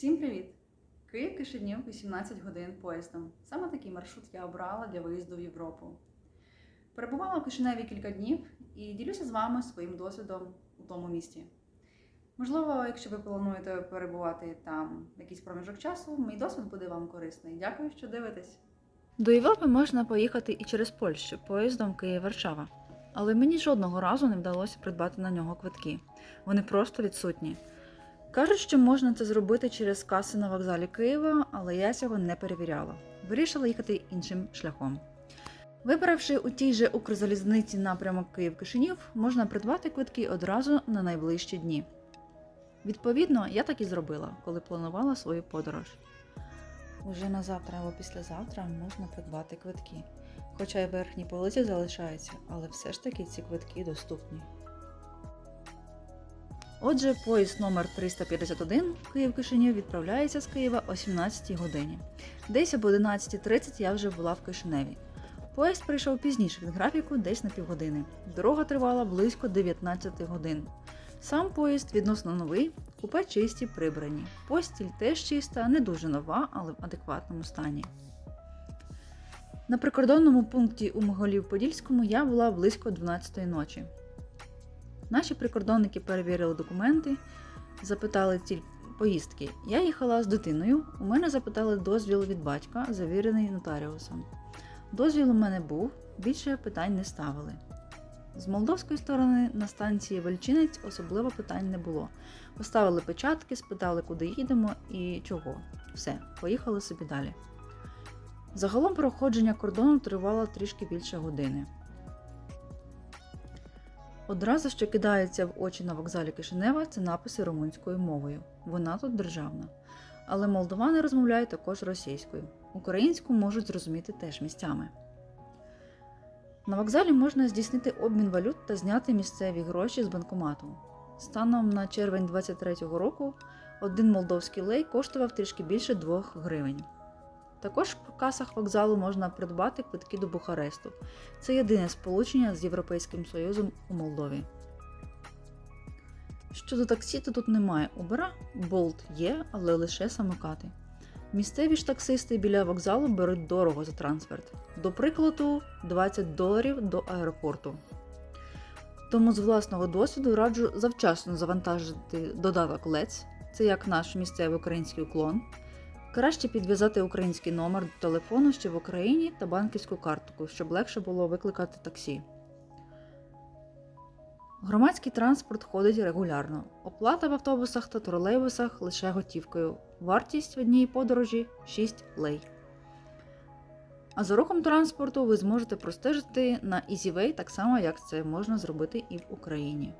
Всім привіт! Київ Кишинів 18 годин поїздом. Саме такий маршрут я обрала для виїзду в Європу. Перебувала в Кишиневі кілька днів і ділюся з вами своїм досвідом у тому місті. Можливо, якщо ви плануєте перебувати там якийсь проміжок часу, мій досвід буде вам корисний. Дякую, що дивитесь. До Європи можна поїхати і через Польщу поїздом Київ-Варшава. Але мені жодного разу не вдалося придбати на нього квитки. Вони просто відсутні. Кажуть, що можна це зробити через каси на вокзалі Києва, але я цього не перевіряла. Вирішила їхати іншим шляхом. Вибравши у тій же Укрзалізниці напрямок Київ-Кишинів, можна придбати квитки одразу на найближчі дні. Відповідно, я так і зробила, коли планувала свою подорож. Уже на завтра або післязавтра можна придбати квитки. Хоча й верхні полиці залишаються, але все ж таки ці квитки доступні. Отже, поїзд номер 351 Київ-Кишинів відправляється з Києва о 17 годині. Десь об 11.30 я вже була в Кишиневі. Поїзд прийшов пізніше від графіку, десь на півгодини. Дорога тривала близько 19 годин. Сам поїзд відносно новий, купе чисті прибрані. Постіль теж чиста, не дуже нова, але в адекватному стані. На прикордонному пункті у Моголів-Подільському я була близько 12 ночі. Наші прикордонники перевірили документи, запитали ціль поїздки. Я їхала з дитиною. У мене запитали дозвіл від батька, завірений нотаріусом. Дозвіл у мене був, більше питань не ставили. З молдовської сторони на станції Вельчинець особливо питань не було. Поставили печатки, спитали, куди їдемо і чого. Все, поїхали собі далі. Загалом проходження кордону тривало трішки більше години. Одразу, що кидається в очі на вокзалі Кишинева, це написи румунською мовою. Вона тут державна. Але молдовани розмовляють також російською. Українську можуть зрозуміти теж місцями. На вокзалі можна здійснити обмін валют та зняти місцеві гроші з банкомату. Станом на червень 2023 року один молдовський лей коштував трішки більше 2 гривень. Також в касах вокзалу можна придбати квитки до Бухаресту. Це єдине сполучення з Європейським Союзом у Молдові. Щодо таксі, то тут немає Uber, Bolt є, але лише самокати. Місцеві ж таксисти біля вокзалу беруть дорого за трансферт. До прикладу, 20 доларів до аеропорту. Тому з власного досвіду раджу завчасно завантажити додаток Let's, це як наш місцевий український уклон. Краще підв'язати український номер до телефону ще в Україні та банківську картку, щоб легше було викликати таксі. Громадський транспорт ходить регулярно. Оплата в автобусах та тролейбусах лише готівкою. Вартість однієї подорожі 6 лей. А за рухом транспорту ви зможете простежити на EasyWay так само, як це можна зробити і в Україні.